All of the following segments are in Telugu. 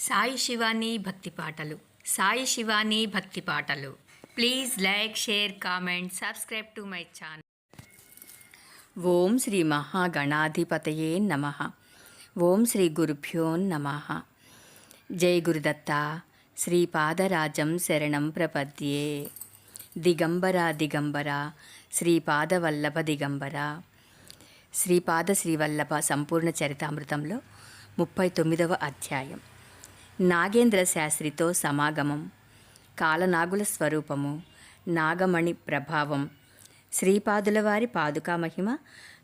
సాయి శివాని భక్తి పాటలు. సాయి శివాని భక్తి పాటలు. Please like share comment subscribe to my channel. ఓం శ్రీ మహాగణాధిపతయే నమ. ఓం శ్రీ గురుభ్యో నమ. జై గురుదత్త. శ్రీపాదరాజం శరణం ప్రపద్యే. దిగంబర దిగంబర. శ్రీపాదవల్లభ దిగంబర. శ్రీపాద శ్రీవల్లభ సంపూర్ణ చరితామృతంలో ముప్పై తొమ్మిదవ అధ్యాయం. నాగేంద్ర శాస్త్రితో సమాగమం. కాలనాగుల స్వరూపము. నాగమణి ప్రభావం. శ్రీపాదుల వారి పాదుకా మహిమ.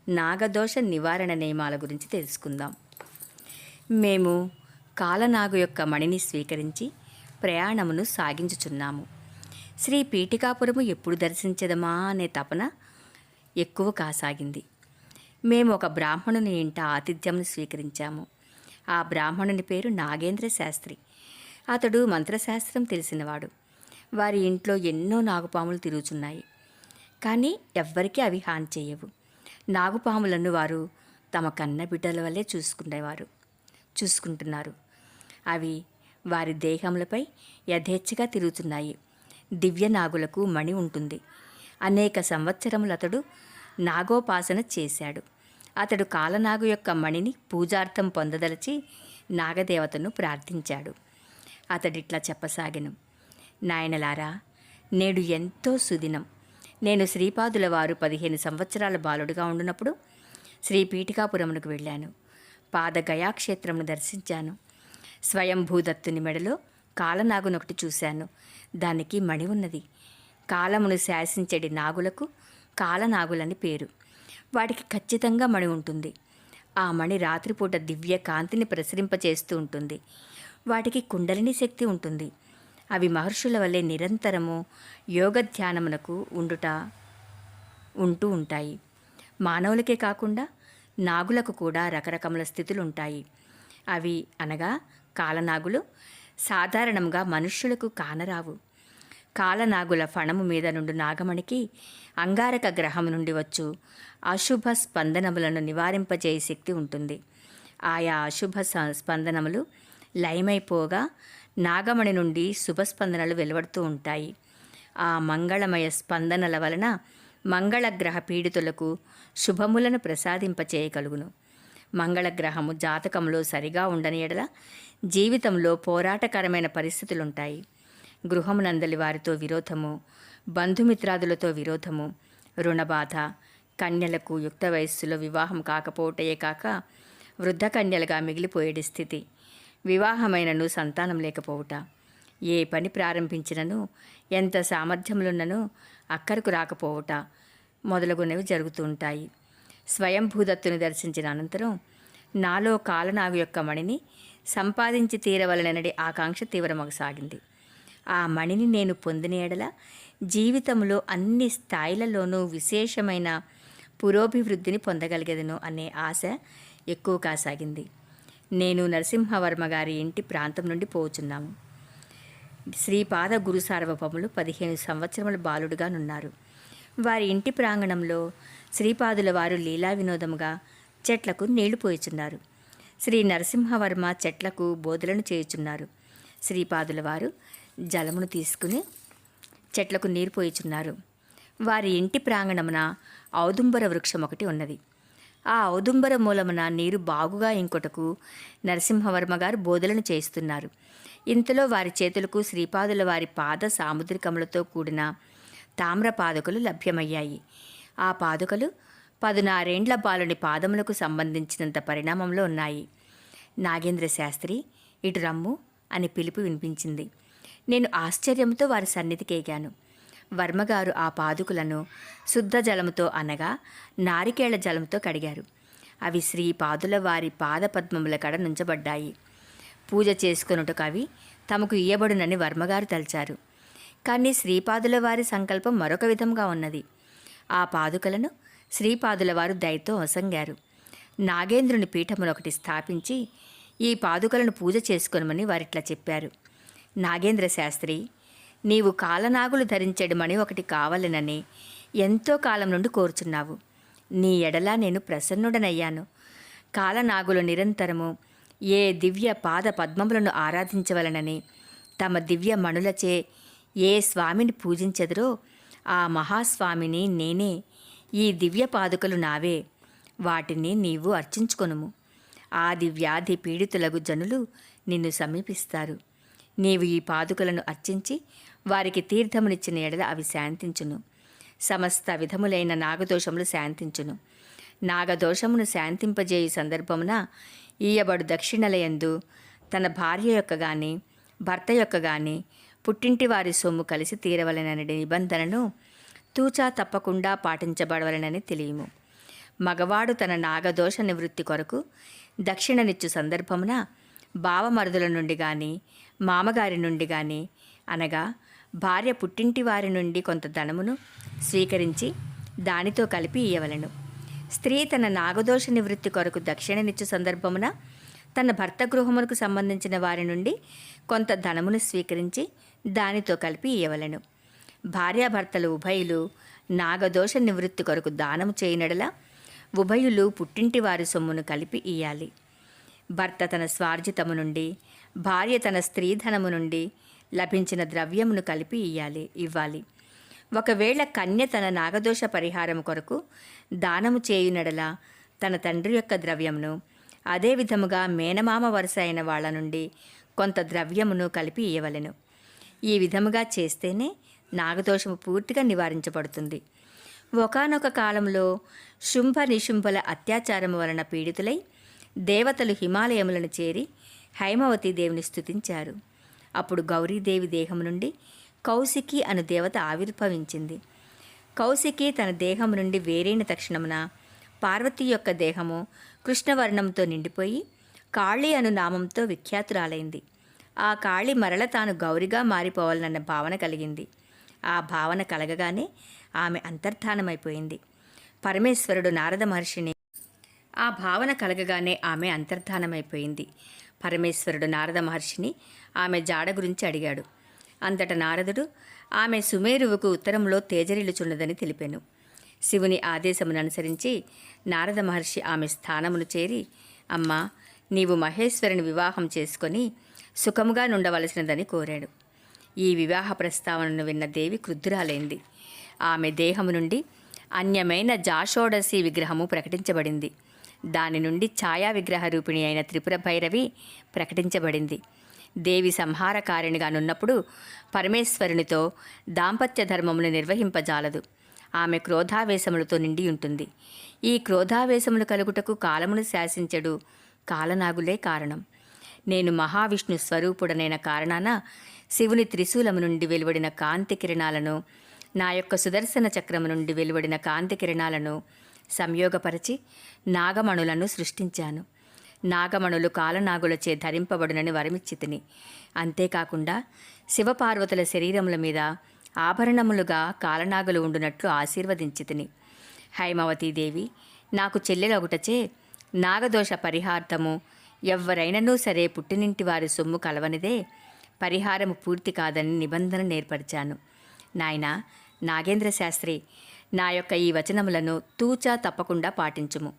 నాగదోష నివారణ నియమాల గురించి తెలుసుకుందాం. మేము కాలనాగు యొక్క మణిని స్వీకరించి ప్రయాణమును సాగించుచున్నాము. శ్రీ పీఠికాపురము ఎప్పుడు దర్శించదమా అనే తపన ఎక్కువ కాసాగింది. మేము ఒక బ్రాహ్మణుని ఇంట ఆతిథ్యంను స్వీకరించాము. ఆ బ్రాహ్మణుని పేరు నాగేంద్ర శాస్త్రి. అతడు మంత్రశాస్త్రం తెలిసినవాడు. వారి ఇంట్లో ఎన్నో నాగుపాములు తిరుగుతున్నాయి కానీ ఎవ్వరికీ అవి హాని చేయవు. నాగుపాములను వారు తమ కన్న బిడ్డల వల్లే చూసుకునేవారు చూసుకుంటున్నారు. అవి వారి దేహములపై యథేచ్ఛగా తిరుగుతున్నాయి దివ్య నాగులకు మణి ఉంటుంది. అనేక సంవత్సరములు అతడు నాగోపాసన చేశాడు. అతడు కాలనాగు యొక్క మణిని పూజార్థం పొందదలచి నాగదేవతను ప్రార్థించాడు. అతడిట్లా చెప్పసాగెను. నాయనలారా నేడు ఎంతో సుదినం. నేను శ్రీపాదుల వారు పదిహేను సంవత్సరాల బాలుడుగా ఉండినప్పుడు శ్రీ పీఠికాపురమునకు వెళ్ళాను. పాదగయాక్షేత్రమును దర్శించాను. స్వయంభూదత్తుని మెడలో కాలనాగునొకటి చూశాను. దానికి మణి ఉన్నది. కాలమును శాసించడి నాగులకు కాలనాగులని పేరు. వాటికి ఖచ్చితంగా మణి ఉంటుంది. ఆ మణి రాత్రిపూట దివ్య కాంతిని ప్రసరింపచేస్తూ ఉంటుంది. వాటికి కుండలిని శక్తి ఉంటుంది. అవి మహర్షుల వల్లే నిరంతరము యోగ ధ్యానమునకు ఉండుట ఉంటూ ఉంటాయి. మానవులకే కాకుండా నాగులకు కూడా రకరకముల స్థితులు ఉంటాయి అవి అనగా కాలనాగులు సాధారణంగా మనుష్యులకు కానరావు. కాలనాగుల ఫణము మీద నుండి నాగమణికి అంగారక గ్రహం నుండి వచ్చు. అశుభ స్పందనములను నివారింపజేయ శక్తి ఉంటుంది. ఆయా అశుభ స- స్పందనములు లయమైపోగా నాగమణి నుండి శుభస్పందనలు వెలువడుతూ ఉంటాయి. ఆ మంగళమయ స్పందనల వలన మంగళగ్రహ పీడితులకు శుభములను ప్రసాదింపచేయగలుగును. మంగళగ్రహము జాతకంలో సరిగా ఉండని ఎడల జీవితంలో పోరాటకరమైన పరిస్థితులుంటాయి. గృహమునందలి వారితో విరోధము బంధుమిత్రాదులతో విరోధము రుణబాధ కన్యలకు యుక్త వయస్సులో వివాహం కాకపోవటయే కాక వృద్ధ కన్యలుగా మిగిలిపోయేటి స్థితి. వివాహమైనను సంతానం లేకపోవుట. ఏ పని ప్రారంభించినను ఎంత సామర్థ్యములున్ననూ అక్కరకు రాకపోవుట మొదలగునవి జరుగుతూ ఉంటాయి. స్వయంభూదత్తుని దర్శించిన అనంతరం నాలో కాలనాగు యొక్క మణిని సంపాదించి తీరవలననడి ఆకాంక్ష తీవ్రమగసాగింది. ఆ మణిని నేను పొందిన ఎడల జీవితంలో అన్ని స్థాయిలలోనూ విశేషమైన పురోభివృద్ధిని పొందగలిగేదను అనే ఆశ ఎక్కువ కాసాగింది నేను నరసింహవర్మ గారి ఇంటి ప్రాంతం నుండి పోచున్నాము శ్రీపాద గురు సార్వభౌములు పదిహేను సంవత్సరముల బాలుడుగా నున్నారు. వారి ఇంటి ప్రాంగణంలో శ్రీపాదుల వారు లీలా వినోదముగా చెట్లకు నీళ్ళు పోయిచున్నారు. శ్రీ నరసింహవర్మ చెట్లకు బోధలను చేయుచున్నారు. శ్రీపాదుల వారు జలమును తీసుకుని చెట్లకు నీరు పోయిచున్నారు. వారి ఇంటి ప్రాంగణమున ఔదుంబర వృక్షం ఒకటి ఉన్నది. ఆ ఔదుంబర మూలమున నీరు బాగుగా ఇంకొటకు నరసింహవర్మ గారు బోధలను చేస్తున్నారు ఇంతలో వారి చేతులకు శ్రీపాదుల వారి పాద సాముద్రికములతో కూడిన తామ్ర పాదుకలు లభ్యమయ్యాయి. ఆ పాదుకలు పదునారేండ్ల బాలుని పాదములకు సంబంధించినంత పరిణామంలో ఉన్నాయి. నాగేంద్ర శాస్త్రి ఇటు రమ్ము అని పిలుపు వినిపించింది. నేను ఆశ్చర్యంతో వారి సన్నిధికి ఎగాను. వర్మగారు ఆ పాదుకులను శుద్ధ జలముతో అనగా నారికేళ జలంతో కడిగారు. అవి శ్రీ పాదుల వారి పాదపద్మముల కడ నుంచబడ్డాయి. పూజ చేసుకొనుటకు అవి తమకు ఇయ్యబడునని వర్మగారు తలిచారు. కానీ శ్రీపాదుల వారి సంకల్పం మరొక విధంగా ఉన్నది. ఆ పాదుకలను శ్రీపాదుల వారు దయతో వసంగారు నాగేంద్రుని పీఠమునొకటి స్థాపించి ఈ పాదుకలను పూజ చేసుకోనమని వారిట్లా చెప్పారు. నాగేంద్ర శాస్త్రి నీవు కాలనాగులు ధరించడమని ఒకటి కావాలనని ఎంతో కాలం నుండి కోరుచున్నావు. నీ ఎడలా నేను ప్రసన్నుడనయ్యాను. కాలనాగులు నిరంతరము ఏ దివ్య పాద పద్మములను ఆరాధించవలనని తమ దివ్య మణులచే ఏ స్వామిని పూజించెదరో ఆ మహాస్వామిని నేనే ఈ దివ్య పాదుకలు నావే వాటిని నీవు అర్చించుకొనుము. ఆది వ్యాధి పీడితులగు జనులు నిన్ను సమీపిస్తారు. నీవు ఈ పాదుకలను అర్చించి వారికి తీర్థమునిచ్చిన ఎడల అవి శాంతించును. సమస్త విధములైన నాగదోషములు శాంతించును. నాగదోషమును శాంతింపజేయు సందర్భమున ఈయబడు దక్షిణలయందు తన భార్య యొక్క గాని భర్త యొక్క గాని పుట్టింటి వారి సొమ్ము కలిసి తీరవలనని నిబంధనను తూచా తప్పకుండా పాటించబడవలనని తెలియము. మగవాడు తన నాగదోష నివృత్తి కొరకు దక్షిణనిచ్చు సందర్భమున భావమరుదుల నుండి గాని మామగారి నుండి కానీ అనగా భార్య పుట్టింటి వారి నుండి కొంత ధనమును స్వీకరించి దానితో కలిపి ఇయ్యవలెను. స్త్రీ తన నాగదోష నివృత్తి కొరకు దక్షిణనిచ్చు సందర్భమున తన భర్త గృహమునకు సంబంధించిన వారి నుండి కొంత ధనమును స్వీకరించి దానితో కలిపి ఇయ్యవలెను. భార్యాభర్తలు ఉభయులు నాగదోష నివృత్తి కొరకు దానము చేయనడల ఉభయులు పుట్టింటి వారి సొమ్మును కలిపి ఇయ్యాలి. భర్త తన స్వార్జితము నుండి భార్య తన స్త్రీధనము నుండి లభించిన ద్రవ్యమును కలిపి ఇయ్యాలి ఇవ్వాలి. ఒకవేళ కన్య తన నాగదోష పరిహారం కొరకు దానము చేయునడల తన తండ్రి యొక్క ద్రవ్యమును అదే విధముగా మేనమామ వరుస అయిన వాళ్ళ నుండి కొంత ద్రవ్యమును కలిపి ఇయ్యవలెను. ఈ విధముగా చేస్తేనే నాగదోషము పూర్తిగా నివారించబడుతుంది. ఒకానొక కాలంలో శుంభ నిశుంభల అత్యాచారము వలన పీడితులై దేవతలు హిమాలయములను చేరి హైమవతి దేవిని స్థుతించారు అప్పుడు గౌరీదేవి దేహం నుండి కౌశికి అను దేవత ఆవిర్భవించింది. కౌశికి తన దేహం నుండి వేరైన తక్షణమున పార్వతి యొక్క దేహము కృష్ణవర్ణంతో నిండిపోయి కాళీ అను నామంతో విఖ్యాతురాలైంది. ఆ కాళి మరల తాను గౌరిగా మారిపోవాలన్న భావన కలిగింది. ఆ భావన కలగగానే ఆమె అంతర్ధానమైపోయింది. పరమేశ్వరుడు నారద మహర్షిని ఆ భావన కలగగానే ఆమె అంతర్ధానమైపోయింది. పరమేశ్వరుడు నారద మహర్షిని ఆమె జాడ గురించి అడిగాడు. అంతట నారదుడు ఆమె సుమేరువుకు ఉత్తరంలో తేజరిల్లుచున్నదని తెలిపాను. శివుని ఆదేశమును అనుసరించి నారద మహర్షి ఆమె స్థానమును చేరి అమ్మా నీవు మహేశ్వరుని వివాహం చేసుకొని సుఖముగా నుండవలసినదని కోరాడు. ఈ వివాహ ప్రస్తావనను విన్న దేవి క్రుద్ధురాలైంది. ఆమె దేహము నుండి అన్యమైన జాషోడసి విగ్రహము ప్రకటించబడింది. దాని నుండి ఛాయా విగ్రహ రూపిణి అయిన త్రిపుర భైరవి ప్రకటించబడింది. దేవి సంహారకారిణిగానున్నప్పుడు పరమేశ్వరునితో దాంపత్య ధర్మమును నిర్వహింపజాలదు. ఆమె క్రోధావేశములతో నిండి ఉంటుంది. ఈ క్రోధావేశములు కలుగుటకు కాలమును శాసించడు కాలనాగులే కారణం. నేను మహావిష్ణు స్వరూపుడనైన కారణాన శివుని త్రిశూలము నుండి వెలువడిన కాంతి కిరణాలను నా యొక్క సుదర్శన చక్రము నుండి వెలువడిన కాంతి కిరణాలను సంయోగపరచి నాగమణులను సృష్టించాను. నాగమణులు కాలనాగులచే ధరింపబడునని వరమిచ్చితిని. అంతేకాకుండా శివపార్వతుల శరీరముల మీద ఆభరణములుగా కాలనాగులు ఉండునట్లు ఆశీర్వదించితిని. హైమవతీదేవి నాకు చెల్లెలొకటచే నాగదోష పరిహార్థము ఎవ్వరైనను సరే పుట్టినింటి వారి సొమ్ము కలవనిదే పరిహారము పూర్తి కాదని నిబంధన నేర్పరిచాను. నాయనా నాగేంద్ర శాస్త్రి నా యొక్క ఈ వచనములను తూచా తప్పకుండా పాటించుము.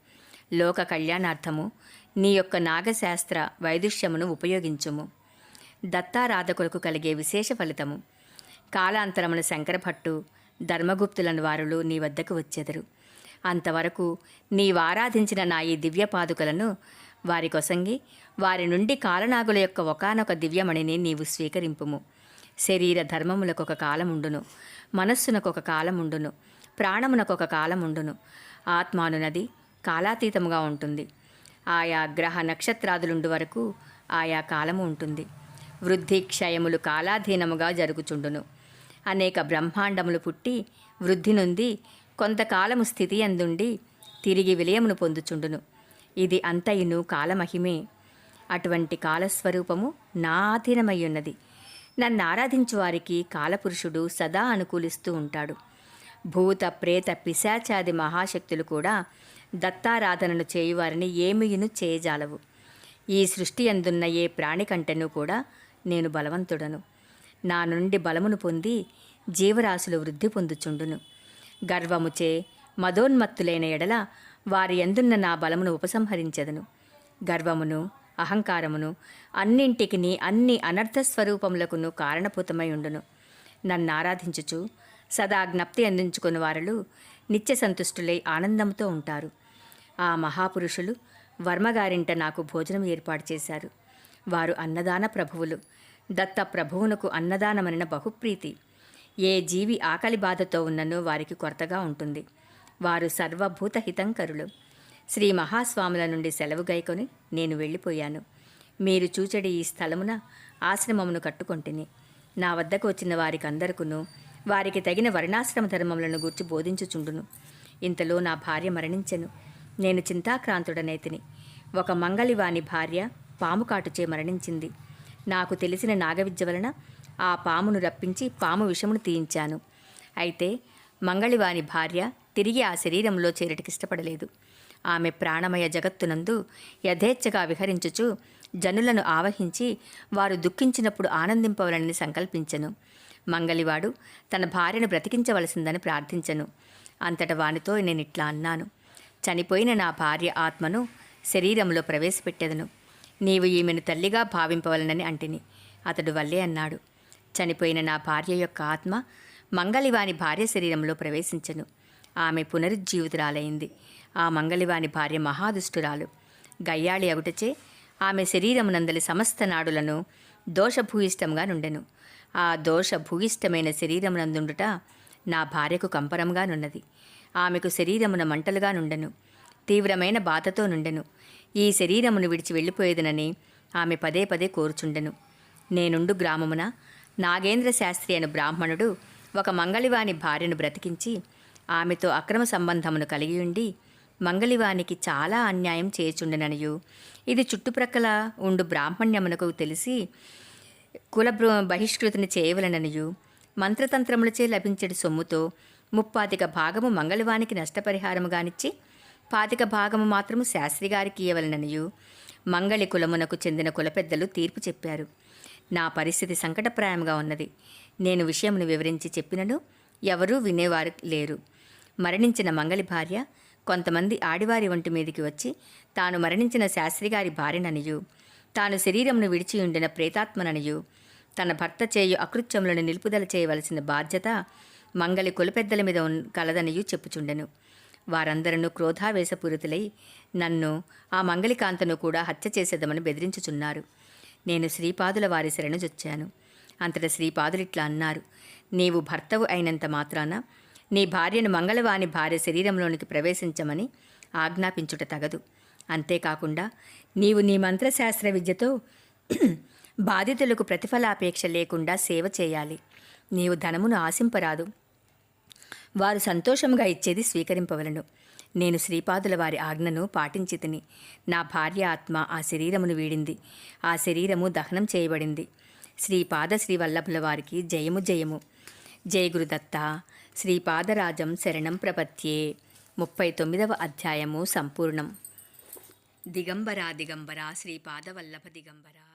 లోక కళ్యాణార్థము నీ యొక్క నాగశాస్త్ర వైదుష్యమును ఉపయోగించుము. దత్తారాధకులకు కలిగే విశేష ఫలితము. కాలాంతరమున శంకరభట్టు ధర్మగుప్తులను వారులు నీ వద్దకు వచ్చెదరు. అంతవరకు నీవారాధించిన నా ఈ దివ్య పాదుకలను వారి కొసంగి వారి నుండి కాలనాగుల యొక్క ఒకానొక దివ్యమణిని నీవు స్వీకరింపుము. శరీర ధర్మములకొక కాలముండును మనస్సునకొక కాలముండును ప్రాణమునకొక కాలముండును. ఆత్మానునది కాలాతీతముగా ఉంటుంది. ఆయా గ్రహ నక్షత్రాదులుండు వరకు ఆయా కాలము ఉంటుంది. వృద్ధి క్షయములు కాలాధీనముగా జరుగుచుండును. అనేక బ్రహ్మాండములు పుట్టి వృద్ధి నుండి కొంతకాలము స్థితి అందుండి తిరిగి విలయమును పొందుచుండును. ఇది అంతయును కాలమహిమే. అటువంటి కాలస్వరూపము నా ఆధీనమయ్యున్నది నన్ను ఆరాధించు వారికి కాలపురుషుడు సదా అనుకూలిస్తూ ఉంటాడు. భూత ప్రేత పిశాచాది మహాశక్తులు కూడా దత్తారాధనను చేయువారిని ఏమియును చేయజాలవు. ఈ సృష్టి అందున్న ఏ ప్రాణికంటను కూడా నేను బలవంతుడను. నా నుండి బలమును పొంది జీవరాశులు వృద్ధి పొందుచుండును. గర్వముచే మదోన్మత్తులైన ఎడల వారి ఎందున్న నా బలమును ఉపసంహరించెదను. గర్వమును అహంకారమును అన్నింటికిని అన్ని అనర్థ స్వరూపములకును కారణభూతమై ఉండును. నన్ను ఆరాధించుచు సదా జ్ఞప్తి అందించుకుని వారలు నిత్య సంతుష్టులై ఆనందంతో ఉంటారు. ఆ మహాపురుషులు వర్మగారింట నాకు భోజనం ఏర్పాటు చేశారు. వారు అన్నదాన ప్రభువులు. దత్త ప్రభువునకు అన్నదానమనిన బహుప్రీతి. ఏ జీవి ఆకలి బాధతో ఉన్ననో వారికి కొరతగా ఉంటుంది. వారు సర్వభూత హితంకరులు శ్రీ మహాస్వాముల నుండి సెలవు గైకొని నేను వెళ్ళిపోయాను. మీరు చూచడి ఈ స్థలమున ఆశ్రమమును కట్టుకొంటిని. నా వద్దకు వచ్చిన వారికి వారికి తగిన వర్ణాశ్రమ ధర్మములను గూర్చి బోధించుచుండును. ఇంతలో నా భార్య మరణించెను. నేను చింతాక్రాంతుడనైతిని ఒక మంగళివాని భార్య పాము కాటుచే మరణించింది. నాకు తెలిసిన నాగవిద్య వలన ఆ పామును రప్పించి పాము విషమును తీయించాను. అయితే మంగళివాని భార్య తిరిగి ఆ శరీరంలో చేరటికి ఇష్టపడలేదు ఆమె ప్రాణమయ జగత్తునందు యథేచ్ఛగా విహరించుచు జనులను ఆవహించి వారు దుఃఖించినప్పుడు ఆనందింపవలని సంకల్పించెను. మంగలివాడు. తన భార్యను బ్రతికించవలసిందని ప్రార్థించెను. అంతట వానితో నేను ఇట్లా అన్నాను. చనిపోయిన నా భార్య ఆత్మను శరీరంలో ప్రవేశపెట్టెదను. నీవు ఈమెను తల్లిగా భావింపవలనని అంటిని. అతడు వల్లే అన్నాడు. చనిపోయిన నా భార్య యొక్క ఆత్మ మంగలివాని భార్య శరీరంలో ప్రవేశించెను. ఆమె పునరుజ్జీవితురాలైంది. ఆ మంగలివాని భార్య మహాదుష్టురాలు. గయ్యాళి అగుటచే ఆమె శరీరమునందలి సమస్త నాడులను దోషభూయిష్టంగా నుండెను. ఆ దోష భూయిష్టమైన శరీరమునందుండుట నా భార్యకు కంపరంగా నున్నది. ఆమెకు శరీరమున మంటలుగా నుండెను. తీవ్రమైన బాధతో నుండెను. ఈ శరీరమును విడిచి వెళ్ళిపోయేదనని ఆమె పదే పదే కోరుచుండెను. నేనుండు గ్రామమున నాగేంద్ర శాస్త్రి అను బ్రాహ్మణుడు ఒక మంగళివాని భార్యను బ్రతికించి ఆమెతో అక్రమ సంబంధమును కలిగి ఉండి మంగళివానికి చాలా అన్యాయం చేయుచుండెననియు. ఇది చుట్టుప్రక్కల ఉండు బ్రాహ్మణ్యమునకు తెలిసి కుల బృ- బహిష్కృతిని చేయవలననియు మంత్రతంత్రములచే లభించడి సొమ్ముతో ముప్పాతిక భాగము మంగళవానికి నష్టపరిహారముగానిచ్చి పాతిక భాగము మాత్రము శాస్త్రి గారికి ఇవ్వవలననియు మంగళి కులమునకు చెందిన కుల పెద్దలు తీర్పు చెప్పారు. నా పరిస్థితి సంకటప్రాయంగా ఉన్నది. నేను విషయమును వివరించి చెప్పినను ఎవరూ వినేవారు లేరు. మరణించిన మంగళి భార్య కొంతమంది ఆడివారి ఒంటి మీదికి వచ్చి తాను మరణించిన శాస్త్రిగారి భార్యననియు తాను శరీరమును విడిచి ఉండిన ప్రేతాత్మననియు తన భర్త చేయు అకృత్యములను నిలుపుదల చేయవలసిన బాధ్యత మంగలి కులపెద్దల మీద కలదనియు చెప్పుచుండెను. వారందరూ క్రోధావేశపూరితులై నన్ను ఆ మంగళికాంతను కూడా హత్య చేసేదమని బెదిరించుచున్నారు. నేను శ్రీపాదుల వారి శరణు శరణుజొచ్చాను అంతట శ్రీపాదులిట్లా అన్నారు నీవు భర్తవు అయినంత మాత్రాన నీ భార్యను మంగళవాని భార్య శరీరంలోనికి ప్రవేశించమని ఆజ్ఞాపించుట తగదు. అంతేకాకుండా నీవు నీ మంత్రశాస్త్ర విద్యతో బాధితులకు ప్రతిఫలాపేక్ష లేకుండా సేవ చేయాలి. నీవు ధనమును ఆశింపరాదు. వారు సంతోషముగా ఇచ్చేది స్వీకరింపవలను. నేను శ్రీపాదుల వారి ఆజ్ఞను పాటించి తిని నా భార్య ఆత్మ ఆ శరీరమును వీడింది. ఆ శరీరము దహనం చేయబడింది. శ్రీపాద శ్రీవల్లభుల వారికి జయము జయము. జయ గురుదత్త. శ్రీపాదరాజం శరణం ప్రపత్యే. ముప్పై తొమ్మిదవ అధ్యాయము సంపూర్ణం. దిగంబరా దిగంబరా శ్రీపాద వల్లభ దిగంబరా